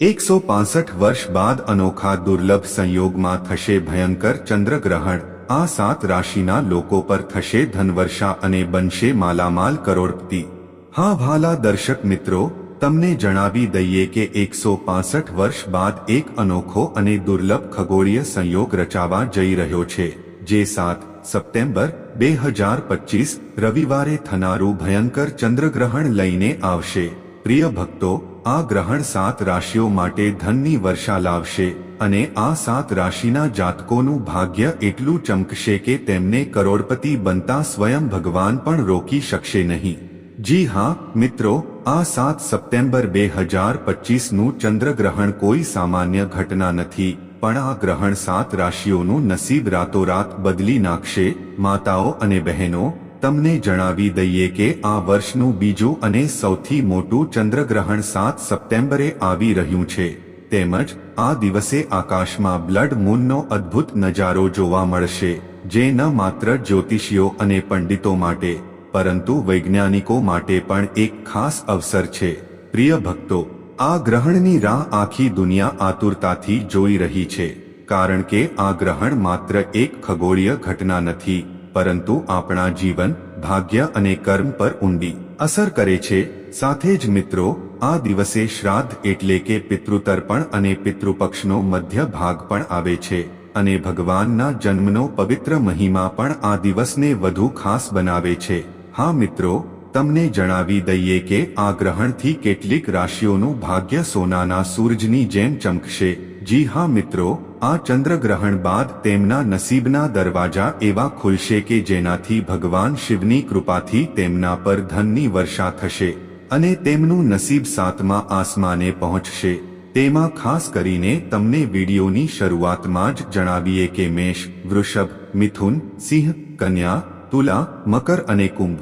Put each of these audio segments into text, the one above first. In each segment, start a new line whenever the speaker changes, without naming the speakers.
એકસો પાસઠ વર્ષ બાદ અનોખા દુર્લભ સંયોગમાં થશે ભયંકર ચંદ્રગ્રહણ. આ સાત રાશિના લોકો પર થશે ધનવર્ષા અને બનશે માલામાલ કરોડપતિ. હા ભાલા દર્શક મિત્રો, તમને જણાવી દઈએ કે એકસો પાસઠ વર્ષ બાદ એક અનોખો અને દુર્લભ ખગોળીય સંયોગ રચાવા જઈ રહ્યો છે. જે સાત સપ્ટેમ્બર બે હજાર પચીસ રવિવારે થનારું ભયંકર ચંદ્રગ્રહણ લઈને આવશે. પ્રિય ભક્તો આ ગ્રહણ સાત રાશિઓ માટે ધનની વર્ષા લાવશે અને આ સાત રાશિના જાતકોનું ભાગ્ય એટલું ચમકશે કે તેમને કરોડપતિ બનતા સ્વયં ભગવાન પણ રોકી શકશે નહીં. જી હા, મિત્રો, આ સાત સપ્ટેમ્બર બે હજાર પચીસનું ચંદ્રગ્રહણ કોઈ સામાન્ય ઘટના નથી, પણ આ ગ્રહણ સાત રાશિઓનું નસીબ રાતોરાત બદલી નાખશે, માતાઓ અને બહેનો તમને જણાવી દઈએ કે આ વર્ષનું બીજું અને સૌથી મોટું ચંદ્રગ્રહણ સાત સપ્ટેમ્બરે આવી રહ્યું છે. તેમજ, આ દિવસે આકાશમાં બ્લડ મૂનનો અદ્ભુત નજારો જોવા મળશે, જે ન માત્ર જ્યોતિષીઓ અને પંડિતો માટે, પરંતુ વૈજ્ઞાનિકો માટે પણ એક ખાસ અવસર છે. પ્રિય ભક્તો, આ ગ્રહણની રાહ આખી દુનિયા આતુરતાથી જોઈ રહી છે, કારણ કે આ ગ્રહણ માત્ર એક ખગોળીય ઘટના નથી પરંતુ આપણા જીવન, ભાગ્ય અને કર્મ પર ઊંડી અસર કરે છે. સાથે જ મિત્રો, આ દિવસે શ્રાદ્ધ એટલે કે પિતૃતર્પણ અને પિતૃપક્ષનો મધ્ય ભાગ પણ આવે છે અને ભગવાનના જન્મનો પવિત્ર મહિમા પણ આ દિવસને વધુ ખાસ બનાવે છે. હા મિત્રો, તમને જણાવી દઈએ કે આ ગ્રહણથી કેટલીક રાશિઓનું ભાગ્ય સોનાના સૂરજની જેમ ચમકશે. જી હા મિત્રો આ ચંદ્રગ્રહણ બાદ તેમના નસીબના દરવાજા એવા ખુલશે કે જેનાથી ભગવાન શિવની કૃપાથી તેમના પર ધનની વર્ષા થશે અને તેમનું નસીબ સાતમા આસમાને પહોંચશે. તેમાં ખાસ કરીને તમને વિડીયોની શરૂઆતમાં જ જણાવીએ કે મેષ, વૃષભ, મિથુન, સિંહ, કન્યા, તુલા, મકર અને કુંભ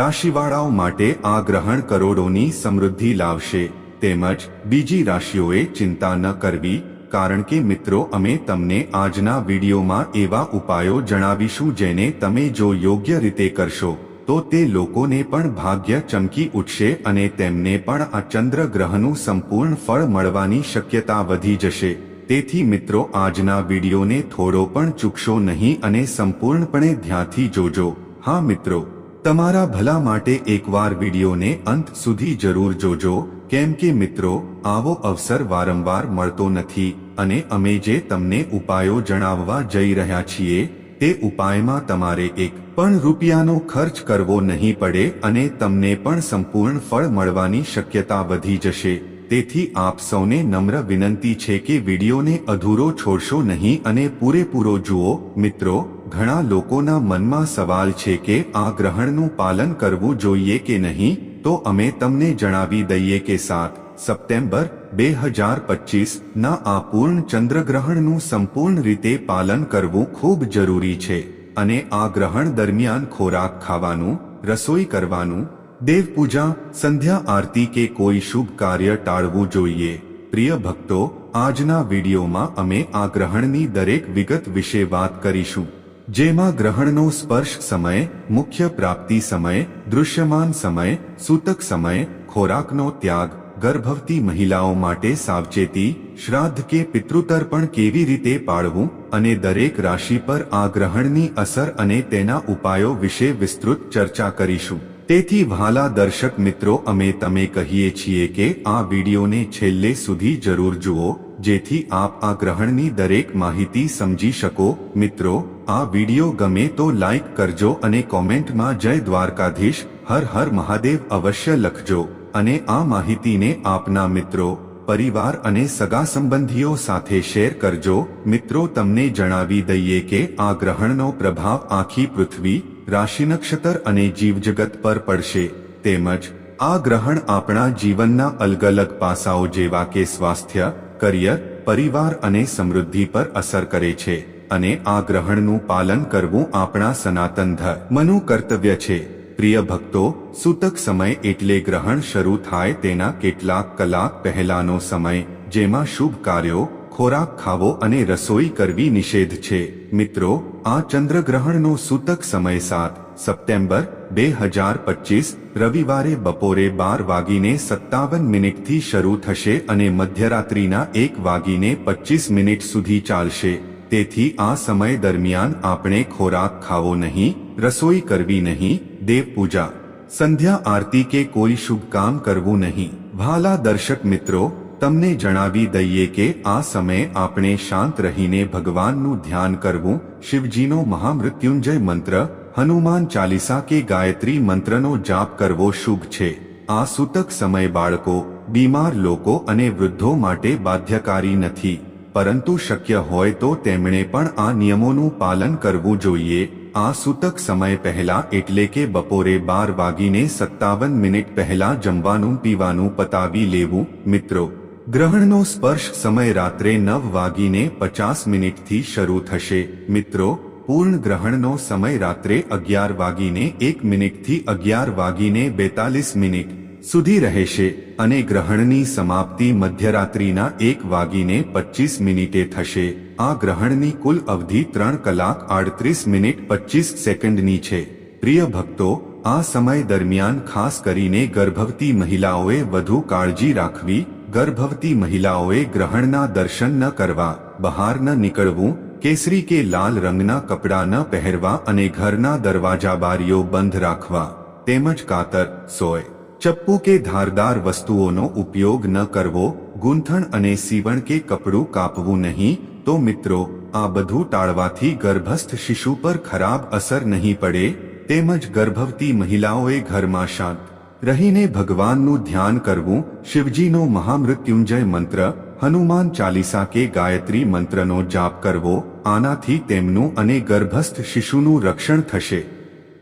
રાશિવાળાઓ માટે આ ગ્રહણ કરોડોની સમૃદ્ધિ લાવશે. તેમજ બીજી રાશિઓએ ચિંતા ન કરવી કારણ કે મિત્રો, અમે તમને આજના વિડીયોમાં એવા ઉપાયો જણાવીશું જેને તમે જો યોગ્ય રીતે કરશો, તો તે લોકોને પણ ભાગ્ય ચમકી ઉઠશે અને તેમને પણ આ ચંદ્ર ગ્રહનું સંપૂર્ણ ફળ મળવાની શક્યતા વધી જશે. તેથી મિત્રો, આજના વિડીયોને થોડો પણ ચૂકશો નહીં અને સંપૂર્ણપણે ધ્યાનથી જોજો. હા મિત્રો, તમારા ભલા માટે એકવાર વિડીયોને અંત સુધી જરૂર જોજો. કેમ કે મિત્રો, આવો અવસર વારંવાર મળતો નથી અને અમે જે તમને ઉપાયો જણાવવા જઈ રહ્યા છીએ, તે ઉપાયમાં તમારે એક પણ રૂપિયાનો ખર્ચ કરવો નહીં પડે અને તમને પણ સંપૂર્ણ ફળ મળવાની શક્યતા વધી જશે. તેથી આપ સૌને નમ્ર વિનંતી છે કે વિડીયોને અધૂરો છોડશો નહીં અને પૂરેપૂરો જુઓ. મિત્રો, ઘણા લોકોના મનમાં સવાલ છે કે આ ગ્રહણનું પાલન કરવું જોઈએ કે નહીં? તો અમે તમને જણાવી દઈએ કે સાત સપ્ટેમ્બર બે હજાર પચીસ ના આ પૂર્ણ ચંદ્રગ્રહણનું સંપૂર્ણ રીતે પાલન કરવું ખૂબ જરૂરી છે અને આ ગ્રહણ દરમિયાન ખોરાક ખાવાનું, રસોઈ કરવાનું, દેવપૂજા, સંધ્યા આરતી કે કોઈ શુભ કાર્ય ટાળવું જોઈએ. પ્રિય ભક્તો, આજના વિડીયોમાં અમે આ ગ્રહણની દરેક વિગત વિશે વાત કરીશું. જેમાં ગ્રહણનો સ્પર્શ સમય, મુખ્ય પ્રાપ્તિ સમય, દૃશ્યમાન સમય, સૂતક સમય, ખોરાકનો ત્યાગ, ગર્ભવતી મહિલાઓ માટે સાવચેતી, શ્રાદ્ધ કે પિતૃતર્પણ કેવી રીતે પાળવું અને દરેક રાશિ પર આ ગ્રહણની અસર અને તેના ઉપાયો વિશે વિસ્તૃત ચર્ચા કરીશું. તેથી વહાલા દર્શક મિત્રો, અમે તમે કહીએ છીએ કે આ વિડીયોને છેલ્લે સુધી જરૂર જુઓ. જેથી આપ આ ગ્રહણની દરેક માહિતી સમજી શકો. મિત્રો, આ વીડિયો ગમે તો લાઈક કરજો અને કોમેન્ટમાં જય દ્વારકાધીશ, હર હર મહાદેવ અવશ્ય લખજો. અને આ માહિતીને આપના મિત્રો, પરિવાર અને સગા સંબંધીઓ સાથે શેર કરજો. મિત્રો, તમને જણાવી દઈએ કે આ ગ્રહણનો પ્રભાવ આખી પૃથ્વી, રાશિ નક્ષત્ર અને જીવજગત પર પડશે. તેમજ, આ ગ્રહણ આપણા જીવનના અલગ અલગ પાસાઓ જેવા કે સ્વાસ્થ્ય કરિયર પરિવાર અને સમૃદ્ધિ પર અસર કરે છે અને આ ગ્રહણનું પાલન કરવું આપણા સનાતન ધર્મનું કર્તવ્ય છે. પ્રિય ભક્તો, સૂતક સમય એટલે ગ્રહણ શરૂ થાય તેના કેટલાક કલાક પહેલાનો સમય, જેમાં શુભ કાર્યો, ખોરાક ખાવો અને રસોઈ કરવી નિષેધ છે. મિત્રો, આ ચંદ્રગ્રહણનો સૂતક સમય સાત, સપ્ટેમ્બર બે હજાર પચીસ રવિવારે બપોરે બાર વાગીને સત્તાવન મિનિટથી શરૂ થશે અને મધ્યરાત્રિના એક વાગીને પચીસ મિનિટ સુધી ચાલશે તેથી આ સમય દરમિયાન આપણે ખોરાક ખાવો નહીં રસોઈ કરવી નહીં દેવ પૂજા સંધ્યા આરતી કે કોઈ શુભ કામ કરવું નહીં ભાલા દર્શક મિત્રો તમને જણાવી દઈએ કે આ સમયે આપણે શાંત રહીને ભગવાનનું ધ્યાન કરવું શિવજીનો મહામૃત્યુંજય મંત્ર હનુમાન ચાલીસા કે ગાયત્રી મંત્રનો જાપ કરવો શુભ છે. આ સૂતક સમય બાળકો, બીમાર લોકો અને વૃદ્ધો માટે બાધ્યકારી નથી. પરંતુ શક્ય હોય તો તેમણે પણ આ નિયમોનું પાલન કરવું જોઈએ. આ સૂતક સમય પહેલા એટલે કે બપોરે બાર વાગીને સત્તાવન મિનિટ પહેલા જમવાનું, પીવાનું, પતાવી લેવું, મિત્રો. ગ્રહણનો સ્પર્શ સમય રાત્રે નવ વાગીને પચાસ મિનિટથી શરૂ થશે. મિત્રો પૂર્ણ ગ્રહણનો સમય રાત્રે અગિયાર વાગીને એક મિનિટથી અગિયાર વાગીને બેતાલીસ મિનિટ સુધી રહેશે અને ગ્રહણની સમાપ્તિ મધ્યરાત્રિના એક વાગીને પચીસ મિનિટે થશે. આ ગ્રહણની કુલ અવધિ ત્રણ કલાક આડત્રીસ મિનિટ પચીસ સેકન્ડની છે. પ્રિય ભક્તો, આ સમય દરમિયાન ખાસ કરીને ગર્ભવતી મહિલાઓએ વધુ કાળજી રાખવી, ગર્ભવતી મહિલાઓએ ગ્રહણના દર્શન ન કરવા, બહાર ન નીકળવું કેસરી કે લાલ રંગના કપડાં ન પહેરવા અને ઘરના દરવાજા બારીઓ બંધ રાખવા, તેમજ કાતર, સોય, ચપ્પુ કે ધારદાર વસ્તુઓનો ઉપયોગ ન કરવો, ગૂંથણ અને સીવણ કે કપડું કાપવું નહીં, તો મિત્રો, આ બધું ટાળવાથી ગર્ભસ્થ શિશુ પર ખરાબ અસર નહીં પડે, તેમજ ગર્ભવતી મહિલાઓએ ઘરમાં શાંત રહીને ભગવાનનું ધ્યાન કરવું, શિવજીનો મહામૃત્યુંજય મંત્ર, હનુમાન ચાલીસા કે ગાયત્રી મંત્રનો જાપ કરવો આનાથી તેમનું અને ગર્ભસ્થ શિશુનું રક્ષણ થશે.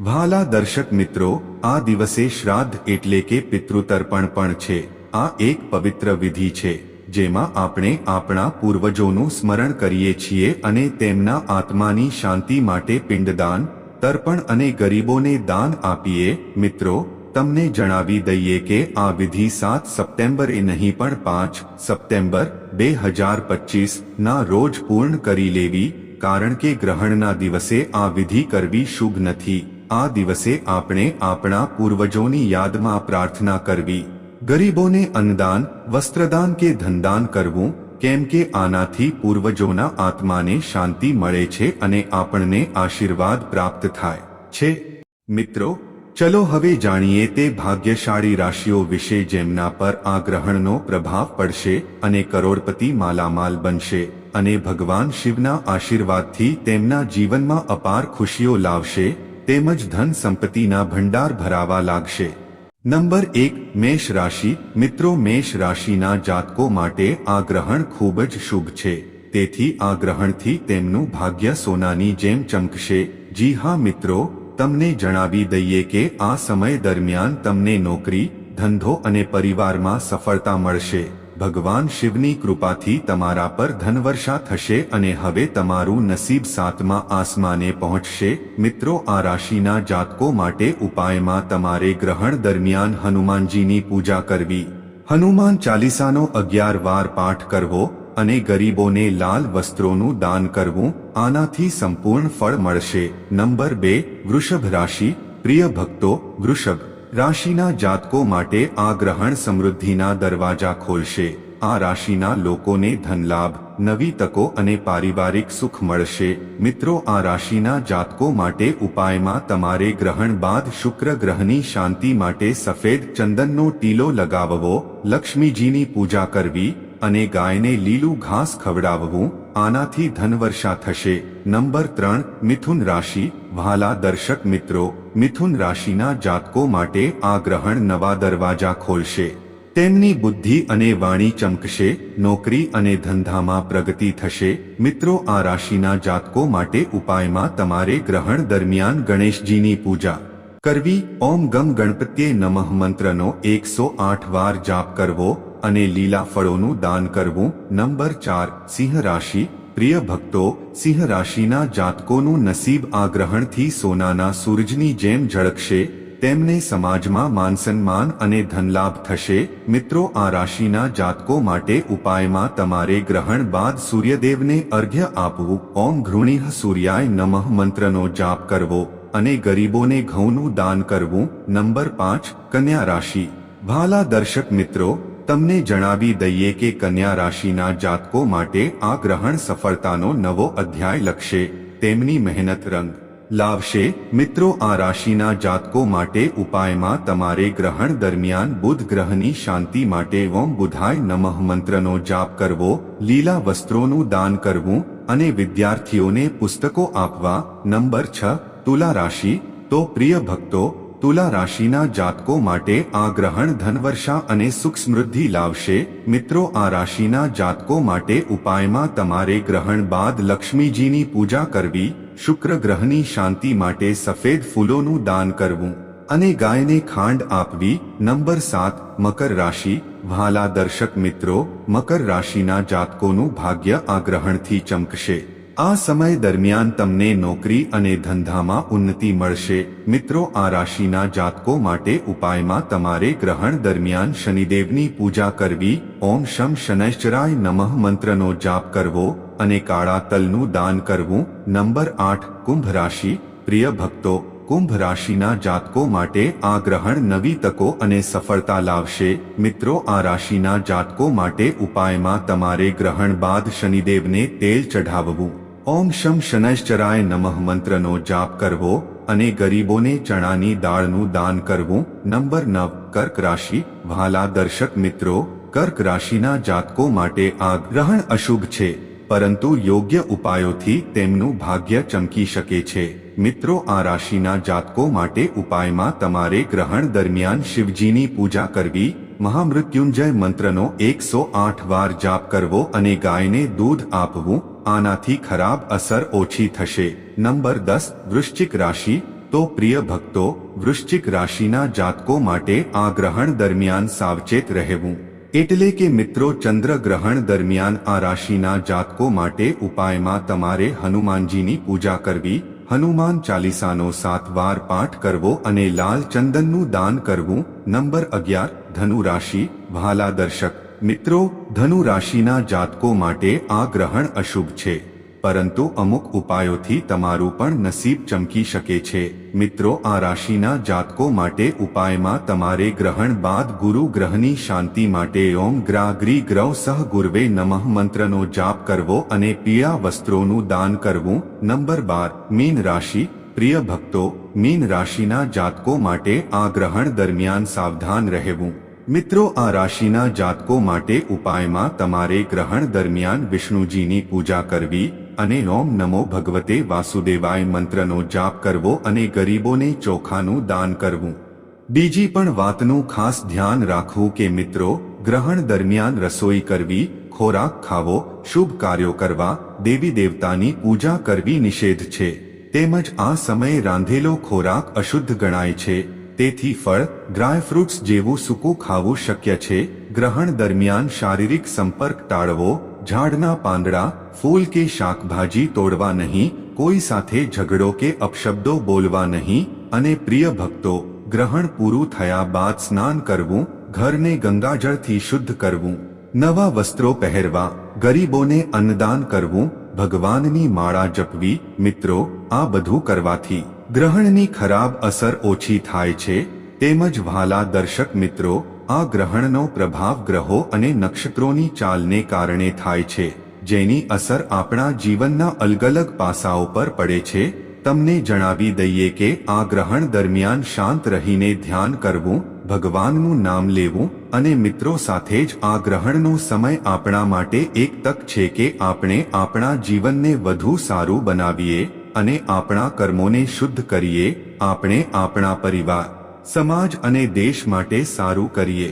ભાલા દર્શક મિત્રો, આ દિવસે શ્રાદ્ધ એટલે કે પિતૃતર્પણ પણ છે. આ એક પવિત્ર વિધિ છે, જેમાં આપણે આપણા પૂર્વજોનું સ્મરણ કરીએ છીએ અને તેમના આત્માની શાંતિ માટે પિંડદાન, તર્પણ અને ગરીબોને દાન આપીએ. મિત્રો તમને જણાવી દઈએ કે આ વિધિ સાત સપ્ટેમ્બર એ નહીં પણ પાંચ સપ્ટેમ્બર બે હજાર પચીસ ના રોજ પૂર્ણ કરી લેવી, કારણ કે ગ્રહણના દિવસે આ વિધિ કરવી શુભ નથી. આ દિવસે આપણે આપણા પૂર્વજોની યાદમાં પ્રાર્થના કરવી. ગરીબોને અન્નદાન, વસ્ત્રદાન કે ધનદાન કરવું, કેમ કે આનાથી પૂર્વજોના આત્માને શાંતિ મળે છે અને આપણને આશીર્વાદ પ્રાપ્ત થાય છે. મિત્રો ચલો હવે જાણીએ તે ભાગ્યશાળી રાશિઓ વિશે જેમના પર આ ગ્રહણનો પ્રભાવ પડશે અને કરોડપતિ માલામાલ બનશે અને ભગવાન શિવના આશીર્વાદથી તેમના જીવનમાં અપાર ખુશીઓ લાવશે, તેમજ ધન સંપત્તિના ભંડાર ભરાવા લાગશે. નંબર એક, મેષ રાશિ. મિત્રો, મેષ રાશિના જાતકો માટે આ ગ્રહણ ખૂબ જ શુભ છે. તેથી આ ગ્રહણથી તેમનું ભાગ્ય સોનાની જેમ ચમકશે. જી હા, મિત્રો. તમને જણાવી દઈએ કે આ સમય દરમિયાન તમને નોકરી, ધંધો અને પરિવારમાં સફળતા મળશે. ભગવાન શિવની કૃપાથી તમારા પર ધનવર્ષા થશે અને હવે તમારું નસીબ સાતમા આસમાને પહોંચશે. મિત્રો, આ રાશિના જાતકો માટે ઉપાયમાં તમારે ગ્રહણ દરમિયાન હનુમાનજીની પૂજા કરવી. હનુમાન ચાલીસાનો અગિયાર વાર પાઠ કરવો અને ગરીબોને લાલ વસ્ત્રોનું દાન કરવું આનાથી સંપૂર્ણ ફળ મળશે. નંબર બે, વૃષભ રાશિ, પ્રિય ભક્તો, વૃષભ રાશિના જાતકો માટે આ ગ્રહણ સમૃદ્ધિના દરવાજા ખોલશે. આ રાશિના લોકોને ધનલાભ, નવી તકો અને પારિવારિક સુખ મળશે. મિત્રો, આ રાશિના જાતકો માટે ઉપાયમાં તમારે ગ્રહણ બાદ શુક્ર ગ્રહની શાંતિ માટે સફેદ ચંદનનો ટીલો લગાવવો, લક્ષ્મીજીની પૂજા કરવી અને ગાયને લીલું ઘાસ ખવડાવવું આનાથી ધનવર્ષા થશે. નંબર ત્રણ, મિથુન રાશિ. ભાલા દર્શક મિત્રો, મિથુન રાશિના જાતકો માટે આ ગ્રહણ નવા દરવાજા ખોલશે. તેમની બુદ્ધિ અને વાણી ચમકશે, નોકરી અને ધંધામાં પ્રગતિ થશે. મિત્રો, આ રાશિના જાતકો માટે ઉપાયમાં તમારે ગ્રહણ દરમિયાન ગણેશજીની પૂજા કરવી. ઓમ ગમ ગણપત્યે નમઃ મંત્રનો એકસો આઠ વાર જાપ કરવો. અને લીલા ફળોનું દાન કરવું. નંબર ચાર, સિંહ રાશિ. પ્રિય ભક્તો, સિંહ રાશિના જાતકોનું નસીબ આ ગ્રહણથી સોનાના સૂરજની જેમ ઝળકશે, તેમને સમાજમાં માનસન્માન અને ધનલાભ થશે. મિત્રો, આ રાશિના જાતકો માટે ઉપાયમાં તમારે ગ્રહણ બાદ સૂર્યદેવને અર્ઘ્ય આપવું. ઓમ ઘૃણિહ સૂર્યાય નમઃ મંત્રનો જાપ કરવો અને ગરીબોને ઘઉંનું દાન કરવું. નંબર પાંચ, કન્યા રાશિ. ભાલા દર્શક મિત્રો તમને જણાવી દઈએ કે કન્યા રાશિના જાતકો માટે આ ગ્રહણ સફળતાનો નવો અધ્યાય લખશે. તેમની મહેનત રંગ લાવશે. મિત્રો, આ રાશિના જાતકો માટે ઉપાયમાં તમારે ગ્રહણ દરમિયાન બુધ ગ્રહની શાંતિ માટે ઓમ બુધાય નમઃ મંત્રનો જાપ કરવો, લીલા વસ્ત્રોનું દાન કરવું અને વિદ્યાર્થીઓને પુસ્તકો આપવા. નંબર છ, તુલા રાશિ. તો પ્રિય ભક્તો તુલા રાશિના જાતકો માટે આ ગ્રહણ ધનવર્ષા અને સુખ સમૃદ્ધિ લાવશે. મિત્રો, આ રાશિના જાતકો માટે ઉપાયમાં તમારે ગ્રહણ બાદ લક્ષ્મીજીની પૂજા કરવી, શુક્ર ગ્રહની શાંતિ માટે સફેદ ફૂલોનું દાન કરવું અને ગાયને ખાંડ આપવી. નંબર સાત, મકર રાશિ. ભાલા દર્શક મિત્રો, મકર રાશિના જાતકોનું ભાગ્ય આ ગ્રહણથી ચમકશે. આ સમય દરમિયાન તમને નોકરી અને ધંધામાં ઉન્નતિ મળશે. મિત્રો, આ રાશિના જાતકો માટે ઉપાયમાં તમારે ગ્રહણ દરમિયાન શનિદેવની પૂજા કરવી, ઓમ શમ શનૈશ્ચરાય નમઃ મંત્રનો જાપ કરવો અને કાળા તલનું દાન કરવું. નંબર આઠ, કુંભ રાશિ. પ્રિય ભક્તો, કુંભ રાશિના જાતકો માટે આ ગ્રહણ નવી તકો અને સફળતા લાવશે. મિત્રો, આ રાશિના જાતકો માટે ઉપાયમાં તમારે ગ્રહણ બાદ શનિદેવને તેલ ચઢાવવું. ઓમ શમ શનૈશ્ચરાય નમઃ મંત્રનો જાપ કરવો અને ગરીબોને ચણાની દાળનું દાન કરવું. નંબર નવ, કર્ક રાશિ ભાલા દર્શક મિત્રો, કર્ક રાશિના જાતકો માટે આ ગ્રહણ અશુભ છે, પરંતુ યોગ્ય ઉપાયોથી તેમનું ભાગ્ય ચમકી શકે છે. મિત્રો, આ રાશિના જાતકો માટે ઉપાયમાં તમારે ગ્રહણ દરમિયાન શિવજીની પૂજા કરવી મહામૃત્યુંજય મંત્રનો એકસો આઠ વાર જાપ કરવો અને ગાયને દૂધ આપવું, આનાથી ખરાબ અસર ઓછી થશે. નંબર દસ, વૃશ્ચિક રાશિ. તો પ્રિય ભક્તો, વૃશ્ચિક રાશિના જાતકો માટે આ ગ્રહણ દરમિયાન સાવચેત રહેવું. એટલે કે મિત્રો, ચંદ્ર ગ્રહણ દરમિયાન આ રાશિના જાતકો માટે ઉપાયમાં તમારે હનુમાનજીની પૂજા કરવી હનુમાન ચાલીસાનો સાત વાર પાઠ કરવો અને લાલ ચંદનનું દાન કરવું. નંબર અગિયાર ધનુ રાશિ ભાલા દર્શક. મિત્રો ધનુ રાશિના જાતકો માટે આ ગ્રહણ અશુભ છે. પરંતુ અમુક ઉપાયોથી તમારું પણ નસીબ ચમકી શકે છે. મિત્રો, આ રાશિના જાતકો માટે ઉપાયમાં તમારે ગ્રહણ બાદ ગુરુ ગ્રહની શાંતિ માટે ઓમ ગ્રાગ્રી ગ્રહ સહ ગુરવે નમઃ મંત્રનો જાપ કરવો અને પીળા વસ્ત્રોનું દાન કરવું. નંબર બાર, મીન રાશિ. પ્રિય ભક્તો, મીન રાશિના જાતકો માટે આ ગ્રહણ દરમિયાન સાવધાન રહેવું. મિત્રો, આ રાશિના જાતકો માટે ઉપાયમાં તમારે ગ્રહણ દરમિયાન વિષ્ણુજીની પૂજા કરવી. અને ઓમ નમો ભગવતે વાસુદેવાય મંત્રનો જાપ કરવો અને ગરીબોને ચોખાનું દાન કરવું. બીજી પણ વાતનું ખાસ ધ્યાન રાખવું કે મિત્રો, ગ્રહણ દરમિયાન રસોઈ કરવી, ખોરાક ખાવો, શુભ કાર્યો કરવા, દેવી દેવતાની પૂજા કરવી નિષેધ છે. તેમજ આ સમયે રાંધેલો ખોરાક અશુદ્ધ ગણાય છે. તેથી ફળ, ડ્રાય ફ્રૂટ્સ જેવું સૂકું ખાવું શક્ય છે. ગ્રહણ દરમિયાન શારીરિક સંપર્ક ટાળવો ઝાડના પાંદડા ફૂલ કે શાકભાજી તોડવા નહીં કોઈ સાથે ઝઘડો કે અપશબ્દો બોલવા નહીં અને પ્રિય ભક્તો ગ્રહણ પૂરું થયા બાદ સ્નાન કરવું ઘરને ગંગાજળથી શુદ્ધ કરવું નવા વસ્ત્રો પહેરવા ગરીબોને અન્નદાન કરવું ભગવાનની માળા જપવી મિત્રો આ બધું કરવાથી ગ્રહણની ખરાબ અસર ઓછી થાય છે તેમજ વહાલા દર્શક મિત્રો આ ગ્રહણનો પ્રભાવ ગ્રહો અને નક્ષત્રોની ચાલને કારણે થાય છે, જેની અસર આપણા જીવનના અલગ અલગ પાસાઓ પર પડે છે. તમને જણાવી દઈએ કે આ ગ્રહણ દરમિયાન શાંત રહીને ધ્યાન કરવું, ભગવાનનું નામ લેવું અને મિત્રો સાથે જ આ ગ્રહણનો સમય આપણા માટે એક તક છે કે આપણે આપણા જીવનને વધુ સારું બનાવીએ અને આપણા કર્મોને શુદ્ધ કરીએ. આપણે આપણા પરિવાર સમાજ અને દેશ માટે સારું કરીએ.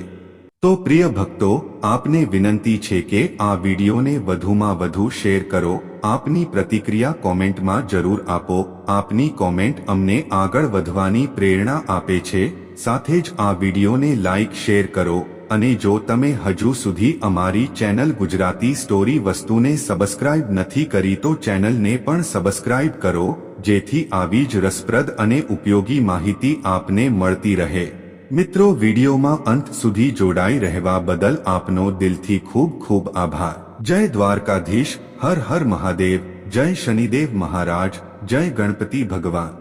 તો પ્રિય ભક્તો, આપને વિનંતી છે કે આ વિડીયોને વધુમાં વધુ શેર કરો. આપની પ્રતિક્રિયા કોમેન્ટમાં જરૂર આપો. આપની કોમેન્ટ અમને આગળ વધવાની પ્રેરણા આપે છે. સાથે જ આ વિડીયોને લાઇક શેર કરો. અને જો તમે હજુ સુધી અમારી ચેનલ ગુજરાતી સ્ટોરી વસ્તુને સબસ્ક્રાઇબ નથી કરી તો ચેનલને પણ સબસ્ક્રાઇબ કરો, જેથી આવી જ રસપ્રદ અને ઉપયોગી માહિતી આપને મળતી રહે. મિત્રો, વિડીયોમાં અંત સુધી જોડાઈ રહેવા બદલ આપનો દિલથી ખૂબ ખૂબ આભાર. જય દ્વારકાધીશ, હર હર મહાદેવ, જય શનિદેવ મહારાજ, જય ગણપતિ ભગવાન.